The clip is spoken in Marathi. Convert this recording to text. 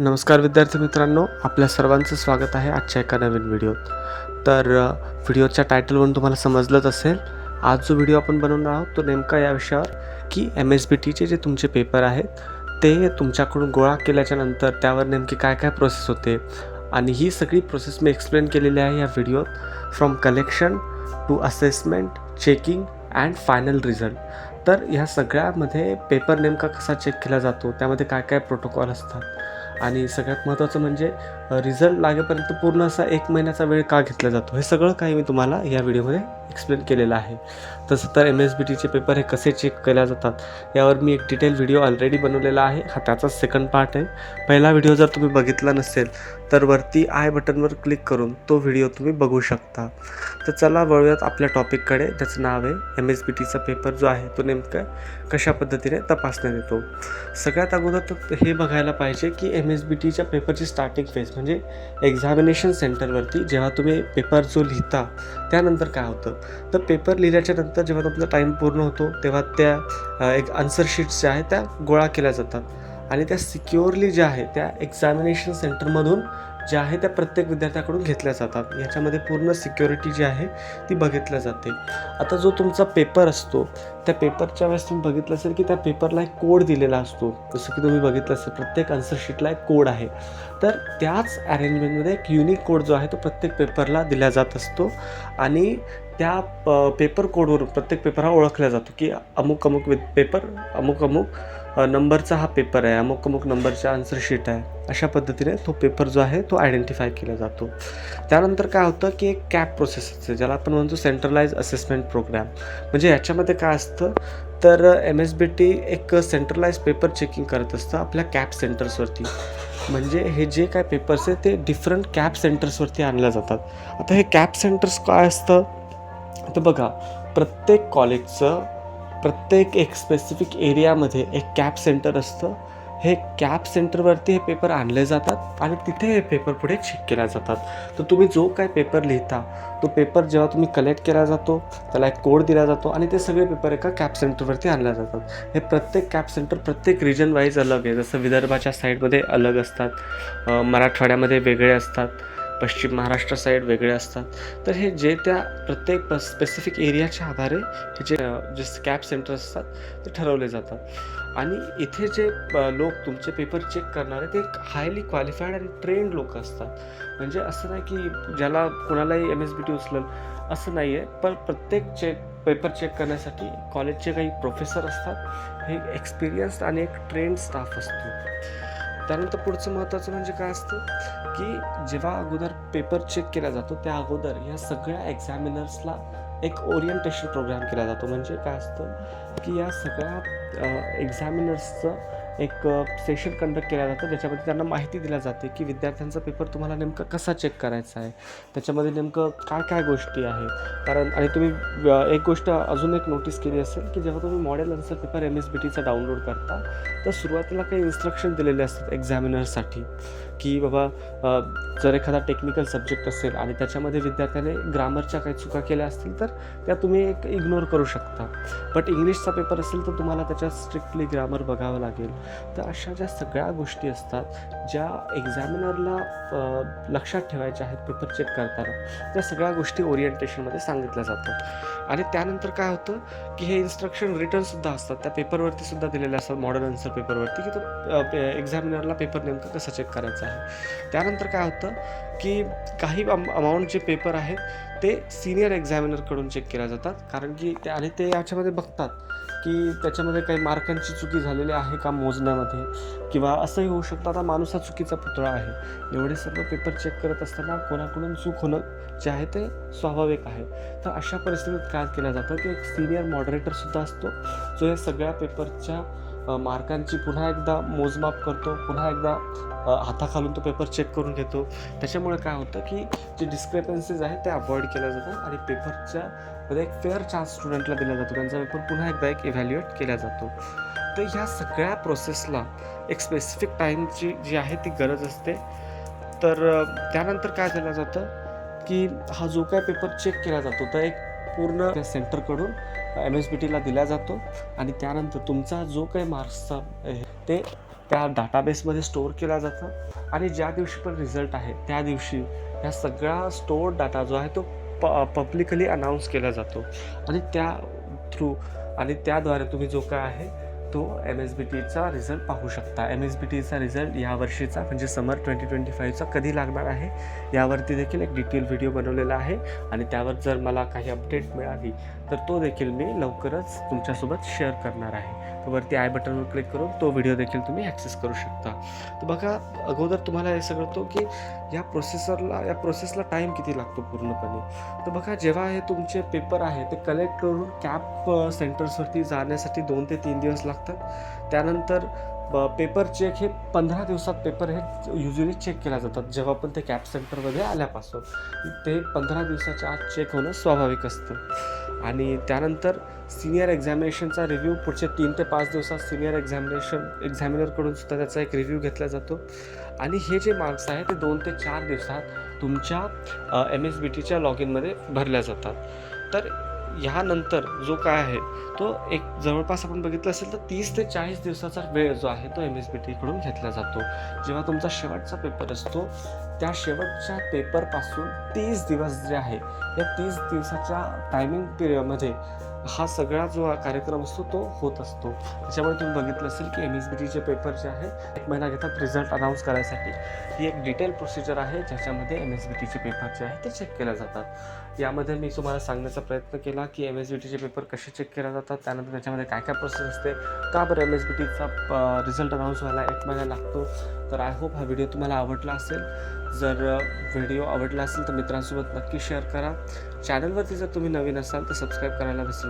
नमस्कार विद्यार्थी मित्रांनो आपल्या सर्वांचं स्वागत आहे आजच्या एका नवीन व्हिडिओत तर व्हिडिओच्या टायटलवरून तुम्हाला समजलंच असेल. आज जो व्हिडिओ आपण बनवणार आहोत तो नेमका या विषयावर की एम एस बी टीचे जे तुमचे पेपर आहेत ते तुमच्याकडून गोळा केल्याच्यानंतर त्यावर नेमकी काय काय प्रोसेस होते आणि ही सगळी प्रोसेस मी एक्सप्लेन केलेली आहे या व्हिडिओत from collection to assessment checking and final result तर ह्या सगळ्यामध्ये पेपर नेमका कसा चेक केला जातो त्यामध्ये काय काय प्रोटोकॉल असतात आणि सगळ्यात महत्त्वाचं म्हणजे रिझल्ट लागेपर्यंत पूर्ण असा एक महिन्याचा वेळ का घेतला जातो? हे सगळं काही मी तुम्हाला या व्हिडिओमध्ये एक्सप्लेन केलेलं आहे. तसं तर एम एस बी टीचे पेपर हे कसे चेक केल्या जातात यावर मी एक डिटेल व्हिडिओ ऑलरेडी बनवलेला आहे. हा त्याचाच सेकंड पार्ट आहे. पहिला व्हिडिओ जर तुम्ही बघितला नसेल तर वरती आय बटनवर क्लिक करून तो व्हिडिओ तुम्ही बघू शकता. तर चला वळूयात आपल्या टॉपिककडे त्याचं नाव आहे एम एस बी टीचा पेपर जो आहे तो नेमका कशा पद्धतीने तपासण्यात येतो? सगळ्यात अगोदर तर हे बघायला पाहिजे की एम एस बी टीच्या पेपरची स्टार्टिंग फेज म्हणजे एक्झामिनेशन सेंटरवरती जेव्हा तुम्ही पेपर जो लिहिता त्यानंतर काय होतं? तर पेपर लिहिल्याच्या नंतर जेव्हा तुमचा टाईम पूर्ण होतो तेव्हा त्या एक आन्सर शीट्स ज्या आहेत त्या गोळा केल्या जातात. आणि त्या सिक्युअरली ज्या आहेत त्या एक्झामिनेशन सेंटरमधून ज्या आहे त्या प्रत्येक विद्यार्थ्याकडून घेतल्या जातात. याच्यामध्ये पूर्ण सिक्युरिटी जी आहे ती बघितल्या जाते. आता जो तुमचा पेपर असतो त्या पेपरच्या वेळेस तुम्ही बघितलं असेल की त्या पेपरला एक कोड दिलेला असतो. जसं की तुम्ही बघितलं असेल प्रत्येक आन्सर शीटला एक कोड आहे. तर त्याच अरेंजमेंटमध्ये एक युनिक कोड जो आहे तो प्रत्येक पेपरला दिला जात असतो. आणि त्या प- पेपर कोडवरून प्रत्येक पेपर हा ओळखला जातो की अमुक अमुक विद पेपर अमुक अमुक नंबरचा हा पेपर आहे. अमुक अमुक नंबरचा आन्सर शीट आहे. अशा पद्धतीने तो पेपर जो आहे तो आयडेंटिफाय केला जातो. त्यानंतर काय होतं की एक कॅप प्रोसेस असते ज्याला आपण म्हणतो सेंट्रलाइज असेसमेंट प्रोग्राम म्हणजे याच्यामध्ये काय असतं? तर एम एस बी टी एक सेंट्रलाइज पेपर चेकिंग करत असतं आपल्या कॅप सेंटर्सवरती म्हणजे हे जे काय पेपर्स आहे ते डिफरंट कॅप सेंटर्सवरती आणल्या जातात. आता हे कॅप सेंटर्स काय असतं? तर बघा प्रत्येक कॉलेजचं प्रत्येक एक स्पेसिफिक एरियामध्ये एक कॅप सेंटर असतं. हे कॅप सेंटरवरती हे पेपर आणले जातात आणि तिथे हे पेपर पुढे चेक केल्या जातात. तर तुम्ही जो काय पेपर लिहिता तो पेपर जेव्हा तुम्ही कलेक्ट केला जातो त्याला एक कोड दिला जातो आणि ते सगळे पेपर एका कॅप सेंटरवरती आणल्या जातात. हे प्रत्येक कॅप सेंटर प्रत्येक रिजन वाईज अलग आहे. जसं विदर्भाच्या साईडमध्ये अलग असतात. मराठवाड्यामध्ये वेगळे असतात. पश्चिम महाराष्ट्र साईड वेगळे असतात. तर हे जे त्या प्रत्येक स्पेसिफिक एरियाच्या आधारे हे जे जे स्कॅप सेंटर असतात ते ठरवले जातात. आणि इथे जे लोक तुमचे पेपर चेक करणारे ते एक हायली क्वालिफाईड आणि ट्रेंड लोक असतात. म्हणजे असं नाही की ज्याला कोणालाही एम एस बी टी उचलेल असं नाही आहे पण प्रत्येक चेक पेपर चेक करण्यासाठी कॉलेजचे काही प्रोफेसर असतात. हे एक्सपिरियन्स्ड आणि एक ट्रेंड स्टाफ असतो. त्यानंतर पुढचं महत्त्वाचं म्हणजे काय असतं की जेव्हा अगोदर पेपर चेक केला जातो त्या अगोदर या सगळ्या एक्झामिनर्सला एक ओरिएंटेशन प्रोग्राम केला जातो. म्हणजे काय असतं की या सगळ्या एक्झामिनर्सचं एक सेशन कंडक्ट केलं जातं. ज्याच्यामध्ये त्यांना माहिती दिल्या जाते की विद्यार्थ्यांचा पेपर तुम्हाला नेमकं कसा चेक करायचा आहे? त्याच्यामध्ये नेमकं काय काय गोष्टी आहेत? कारण आणि तुम्ही एक गोष्ट अजून एक नोटीस केली असेल की जेव्हा तुम्ही model answer paper M S B टीचा डाउनलोड करता तर सुरुवातीला काही इन्स्ट्रक्शन दिलेले असतात एक्झामिनरसाठी की बाबा जर एखादा टेक्निकल सब्जेक्ट असेल आणि त्याच्यामध्ये विद्यार्थ्याने ग्रामरच्या काही चुका केल्या असतील तर त्या तुम्ही एक इग्नोर करू शकता. बट इंग्लिशचा पेपर असेल तर तुम्हाला त्याच्यात स्ट्रिक्टली ग्रामर बघावं लागेल. तर अशा ज्या सगळ्या गोष्टी असतात ज्या एक्झामिनरला लक्षात ठेवायच्या आहेत पेपर चेक करताना त्या सगळ्या गोष्टी ओरिएंटेशनमध्ये सांगितल्या जातात. आणि त्यानंतर काय होतं की हे इन्स्ट्रक्शन रिटर्नसुद्धा असतात. त्या पेपरवरती सुद्धा दिलेले असतात मॉडर्न आन्सर पेपरवरती की तो एक्झामिनरला पेपर नेमकं कसं चेक करायचं आहे. त्यानंतर काय होतं की काही अमाऊंट जे पेपर आहेत ते सिनियर एक्झामिनरकडून चेक केल्या जातात. कारण की ते आणि ते याच्यामध्ये बघतात की त्याच्यामध्ये काही मार्कांची चुकी झालेली आहे का मोजण्यामध्ये? किंवा असंही होऊ शकतं आता माणूस हा चुकीचा पुतळा आहे. एवढे सर्व पेपर चेक करत असताना कोणाकडून चूक होणं जे आहे ते स्वाभाविक आहे. तर अशा परिस्थितीत काय केलं जातं की एक सिनियर मॉडरेटरसुद्धा असतो जो या सगळ्या पेपरच्या मार्कांची पुन्हा एकदा मोजमाप करतो पुन्हा एकदा हाताखालून तो पेपर चेक करून घेतो. त्याच्यामुळे काय होतं की जे डिस्क्रिपन्सीज आहेत ते अवॉइड केल्या जातात आणि पेपरच्या मध्ये एक फेअर चान्स स्टुडंटला दिला जातो. त्यांचा पेपर पुन्हा एकदा एक इव्हॅल्युएट केला जातो. तर ह्या सगळ्या प्रोसेसला एक स्पेसिफिक टाईमची जी आहे ती गरज असते. तर त्यानंतर काय केलं जातं की हा जो काय पेपर चेक केला जातो तर एक पूर्ण त्या सेंटरकडून एम एस बी टीला दिला जातो आणि त्यानंतर तुमचा जो काही मार्क्सचा ते त्या डाटाबेसमध्ये स्टोअर केला जातं. आणि ज्या दिवशी पण रिझल्ट आहे त्या दिवशी ह्या सगळा स्टोअर डाटा जो आहे तो प पब्लिकली अनाऊन्स केला जातो. आणि त्या थ्रू आणि त्याद्वारे तुम्ही जो काय आहे तो एम एस बी टीचा रिझल्ट पाहू शकता. एम एस बी टीचा रिझल्ट या वर्षीचा म्हणजे समर ट्वेंटी ट्वेंटी फाईव्हचा कधी लागणार आहे यावरती देखील एक डिटेल व्हिडिओ बनवलेला आहे. आणि त्यावर जर मला काही अपडेट मिळाली तर तो देखील मी लवकरच तुमच्यासोबत शेअर करणार आहे. तर वरती आय बटनवर क्लिक करून तो व्हिडिओ देखील तुम्ही ॲक्सेस करू शकता. तर बघा अगोदर तुम्हाला हे सगळं तो की या प्रोसेसरला या प्रोसेसला टाईम किती लागतो पूर्णपणे? तर बघा जेव्हा हे तुमचे पेपर आहे ते कलेक्ट करून कॅप सेंटर्सवरती जाण्यासाठी दोन ते तीन दिवस लागतात. त्यानंतर पेपर चेक हे पंधरा दिवसात पेपर हे युजली चेक केल्या जातात. जेव्हा पण ते कॅप सेंटरमध्ये आल्यापासून ते पंधरा दिवसाच्या आत चेक होणं स्वाभाविक असतं. आणि त्यानंतर सिनियर एक्झामिनेशनचा रिव्ह्यू पुढचे तीन ते पाच दिवसात सिनियर एक्झामिनेशन एक्झामिनरकडून सुद्धा त्याचा एक रिव्ह्यू घेतला जातो. आणि हे जे मार्क्स आहे ते दोन ते चार दिवसात तुमच्या एम एस बी टीच्या लॉग इनमध्ये भरल्या जातात. तर ह्यानंतर जो काय आहे तो एक जवळपास आपण बघितलं असेल तर तीस ते चाळीस दिवसाचा वेळ जो आहे तो एम एस बी टीकडून घेतला जातो. जेव्हा तुमचा शेवटचा पेपर असतो त्या शेवटच्या पेपरपासून तीस दिवस जे आहे या तीस दिवसाच्या टायमिंग पिरियडमध्ये हा सगळा जो कार्यक्रम असतो तो होत असतो. त्याच्यामुळे तुम्ही बघितलं असेल की एम एस बी टीचे पेपर जे आहे एक महिना घेतात रिझल्ट अनाऊन्स करायसाठी. ही एक डिटेल प्रोसिजर आहे ज्याच्यामध्ये एम एस बी टीचे पेपर जे आहे ते चेक केले जातात. यामध्ये मी तुम्हाला सांगण्याचा प्रयत्न केला की एम एस बी टीचे पेपर कसे चेक केले जातात त्यानंतर त्याच्यामध्ये काय काय प्रोसेस असते का बरं एम एस बी टीचा रिझल्ट अनाऊन्स व्हायला एक महिना लागतो. तर आय होप हा व्हिडिओ तुम्हाला आवडला असेल. जर व्हिडिओ आवडला असेल तर मित्रांसोबत नक्की शेअर करा. चॅनलवरती जर तुम्ही नवीन असाल तर सबस्क्राईब करायला विसरू